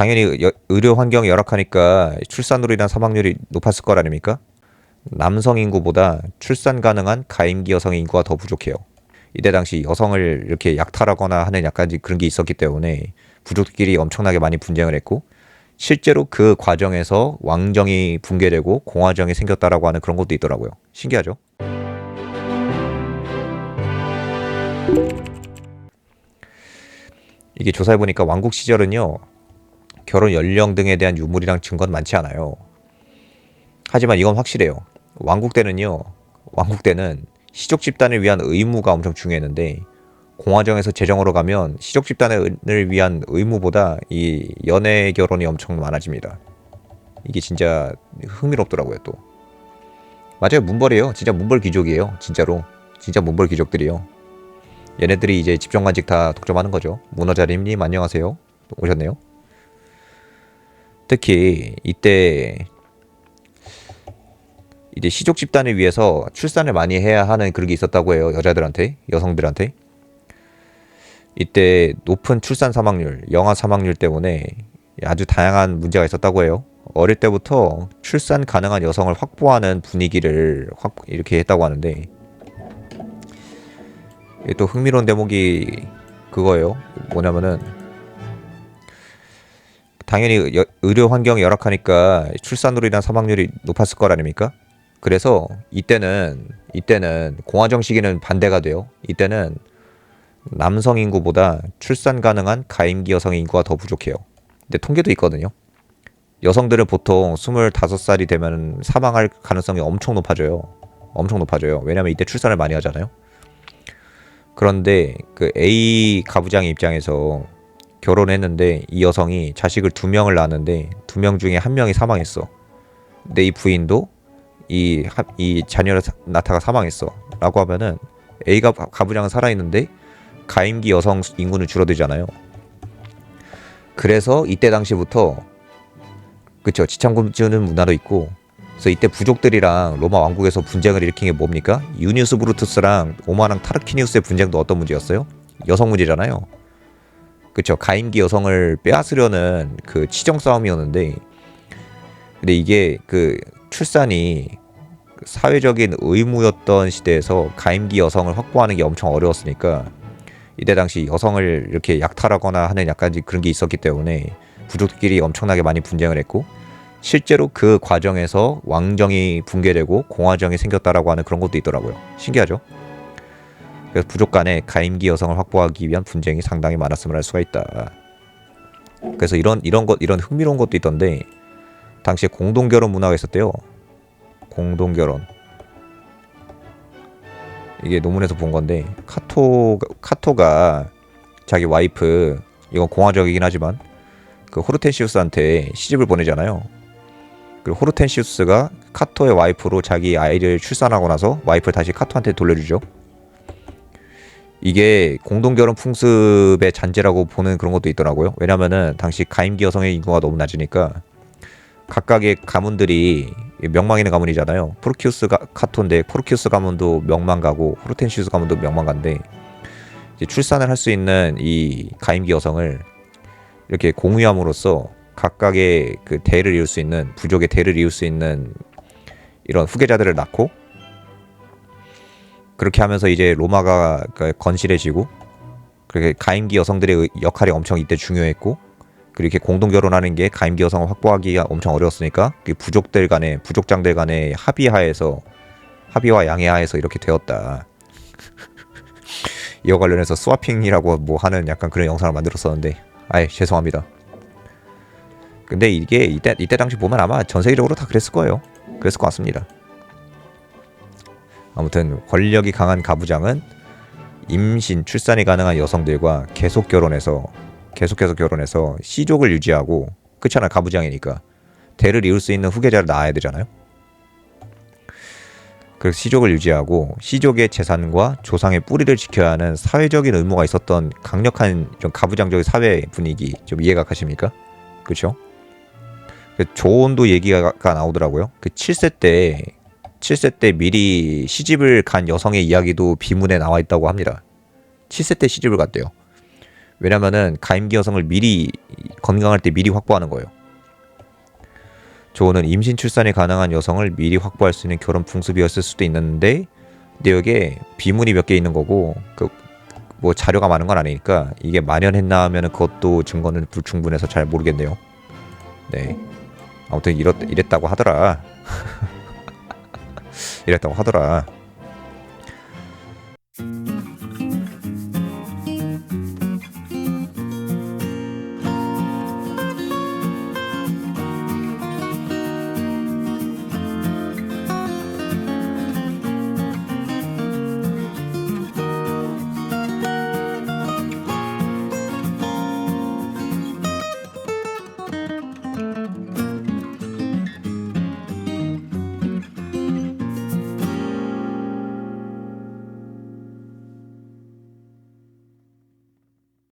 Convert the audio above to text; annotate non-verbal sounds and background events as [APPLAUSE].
당연히 여- 의료 환경이 열악하니까 출산으로 인한 사망률이 높았을 거 아닙니까? 남성 인구보다 출산 가능한 가임기 여성의 인구가 더 부족해요. 이때 당시 여성을 이렇게 약탈하거나 하는 약간 그런 게 있었기 때문에 부족끼리 엄청나게 많이 분쟁을 했고 실제로 그 과정에서 왕정이 붕괴되고 공화정이 생겼다라고 하는 그런 것도 있더라고요. 신기하죠? 이게 조사해 보니까 왕국 시절은요 결혼 연령 등에 대한 유물이랑 증거는 많지 않아요. 하지만 이건 확실해요. 왕국 때는요 왕국 때는 시족 집단을 위한 의무가 엄청 중요했는데 공화정에서 재정으로 가면 시족 집단을 위한 의무보다 이 연애 결혼이 엄청 많아집니다. 이게 진짜 흥미롭더라고요 또. 맞아요 문벌이에요. 진짜 문벌 귀족이에요. 진짜로 진짜 문벌 귀족들이요. 얘네들이 이제 집정관직 다 독점하는 거죠. 문어자림님 안녕하세요. 또 오셨네요. 특히 이때 이제 시족 집단을 위해서 출산을 많이 해야 하는 그런 게 있었다고 해요. 여자들한테, 여성들한테. 이때 높은 출산 사망률, 영아 사망률 때문에 아주 다양한 문제가 있었다고 해요. 어릴 때부터 출산 가능한 여성을 확보하는 분위기를 확 이렇게 했다고 하는데 또 흥미로운 대목이 그거예요. 뭐냐면은 당연히 여- 의료 환경이 열악하니까 인한 사망률이 높았을 거 아닙니까? 그래서 이때는 이때는 공화정 시기는 반대가 돼요. 이때는 남성 인구보다 출산 가능한 가임기 여성의 인구가 더 부족해요. 근데 통계도 있거든요. 여성들은 보통 25살이 되면 사망할 가능성이 엄청 높아져요. 엄청 높아져요. 왜냐면 이때 출산을 많이 하잖아요. 그런데 그 A 가부장의 입장에서 결혼했는데 이 여성이 자식을 두 명을 낳았는데 두 명 중에 한 명이 사망했어. 근데 이 부인도 이, 하- 이 자녀를 사- 낳다가 사망했어. 라고 하면은 A가 가부장은 살아있는데 가임기 여성 인구는 줄어들잖아요. 그래서 이때 당시부터 그쵸 지창금주는 문화도 있고 그래서 이때 부족들이랑 로마 왕국에서 분쟁을 일으킨 게 뭡니까? 유니우스 브루투스랑 오마랑 타르키니우스의 분쟁도 어떤 문제였어요? 여성 문제잖아요. 그쵸 가임기 여성을 빼앗으려는 그 치정 싸움이었는데 근데 이게 그 출산이 사회적인 의무였던 시대에서 가임기 여성을 확보하는 게 엄청 어려웠으니까 이때 당시 여성을 이렇게 약탈하거나 하는 약간 그런 게 있었기 때문에 부족끼리 엄청나게 많이 분쟁을 했고 실제로 그 과정에서 왕정이 붕괴되고 공화정이 생겼다라고 하는 그런 것도 있더라고요. 신기하죠? 그래서 부족 간에 가임기 여성을 확보하기 위한 분쟁이 상당히 많았음을 알 수가 있다. 그래서 이런 이런 것 이런 흥미로운 것도 있던데 당시에 공동 결혼 문화가 있었대요. 공동 결혼. 이게 논문에서 본 건데 카토 카토가 자기 와이프 이건 공화적이긴 하지만 그 호르텐시우스한테 시집을 보내잖아요. 그리고 호르텐시우스가 카토의 와이프로 자기 아이를 출산하고 나서 와이프를 다시 카토한테 돌려주죠. 이게 공동결혼 풍습의 잔재라고 보는 그런 것도 있더라고요. 왜냐면은 당시 가임기 여성의 인구가 너무 낮으니까 각각의 가문들이 명망 있는 가문이잖아요. 포르키우스 가, 카토인데 포르키우스 가문도 명망 가고 호르텐시우스 가문도 명망 간데 이제 출산을 할 수 있는 이 가임기 여성을 이렇게 공유함으로써 각각의 그 대를 이을 수 있는 부족의 대를 이을 수 있는 이런 후계자들을 낳고 그렇게 하면서 이제 로마가 그 건실해지고 그렇게 가임기 여성들의 의- 역할이 엄청 이때 중요했고 그렇게 공동 결혼하는 게 가임기 여성을 확보하기가 엄청 어려웠으니까 그 부족들 간에 부족장들 간의 합의하에서 합의와 양해하에서 이렇게 되었다. [LAUGHS] 이와 관련해서 스와핑이라고 뭐 하는 약간 그런 영상을 만들었었는데 아예 죄송합니다. 근데 이게 이때 이때 당시 보면 아마 전 세계적으로 다 그랬을 거예요. 그랬을 것 같습니다. 아무튼 권력이 강한 가부장은 임신 출산이 가능한 여성들과 계속 결혼해서 계속해서 결혼해서 시족을 유지하고 그렇잖아 가부장이니까 대를 이을 수 있는 후계자를 낳아야 되잖아요. 그래서 시족을 유지하고 시족의 재산과 조상의 뿌리를 지켜야 하는 사회적인 의무가 있었던 강력한 좀 가부장적인 사회 분위기 좀 이해가 가십니까? 그렇죠? 그 조언도 얘기가 나오더라고요. 그 7세 때 7세 때 미리 시집을 간 여성의 이야기도 비문에 나와 있다고 합니다. 7세 때 시집을 갔대요. 왜냐면은 가임기 여성을 미리 건강할 때 미리 확보하는 거예요. 조언은 임신 출산이 가능한 여성을 미리 확보할 수 있는 결혼 풍습이었을 수도 있는데 근데 여기에 비문이 몇 개 있는 거고 그 뭐 자료가 많은 건 아니니까 이게 만연했나 하면은 그것도 증거는 불충분해서 잘 모르겠네요. 네. 아무튼 이렇 이랬다고 하더라. [LAUGHS] 이랬다고 하더라.